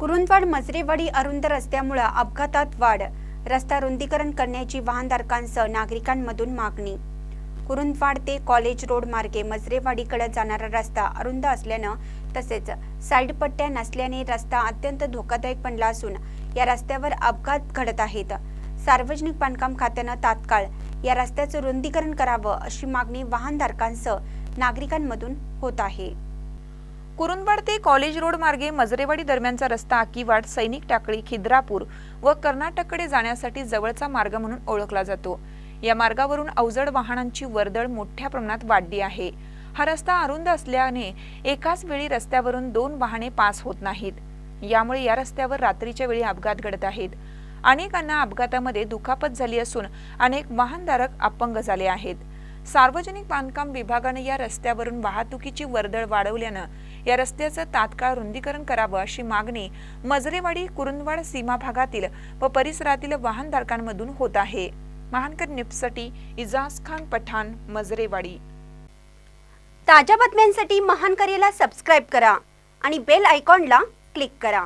कुरुंदवाड मजरेवाडी अरुंद रस्त्यामुळे अपघातात वाढ. रस्ता रुंदीकरण करण्याची वाहनधारकांसह नागरिकांमधून मागणी. कुरुंदवाड ते कॉलेज रोड मार्गे मजरेवाडीकडे जाणारा रस्ता अरुंद असल्यानं तसेच साईड पट्ट्या नसल्याने रस्ता अत्यंत धोकादायक बनला असून या रस्त्यावर अपघात घडत आहेत. सार्वजनिक बांधकाम खात्यानं तात्काळ या रस्त्याचं रुंदीकरण करावं अशी मागणी वाहनधारकांसह नागरिकांमधून होत आहे. कुरुंदवाड ते कॉलेज रोड मार्गे मजरेवाडी दरम्यानचा रस्ता आकीवाड सैनिक टाकळी खिद्रापूर व कर्नाटककडे जाण्यासाठी जवळचा मार्ग म्हणून ओळखला जातो. या मार्गावरून अवजड वाहनांची वर्दळ मोठ्या प्रमाणात वाढली आहे. हा रस्ता अरुंद असल्याने एकाच वेळी रस्त्यावरून दोन वाहने पास होत नाहीत. यामुळे या रस्त्यावर रात्रीच्या वेळी अपघात घडत आहेत. अनेकांना अपघातामध्ये दुखापत झाली असून अनेक वाहनधारक अपंग झाले आहेत. सार्वजनिक बांधकाम विभागाने या रस्त्यावरून वाहतुकीची वर्दळ वाढवल्यानं या रस्त्याचं तात्काळ रुंदीकरण करावं अशी मागणी मजरेवाडी कुरुंदवाड सीमा भागातील व परिसरातील वाहनधारकांमधून होत आहे. महानकर निपसटी इजाज खान पठाण मजरेवाडी. ताज्या बातम्यांसाठी महानकरेला सबस्क्राईब करा आणि बेल आयकॉनला क्लिक करा.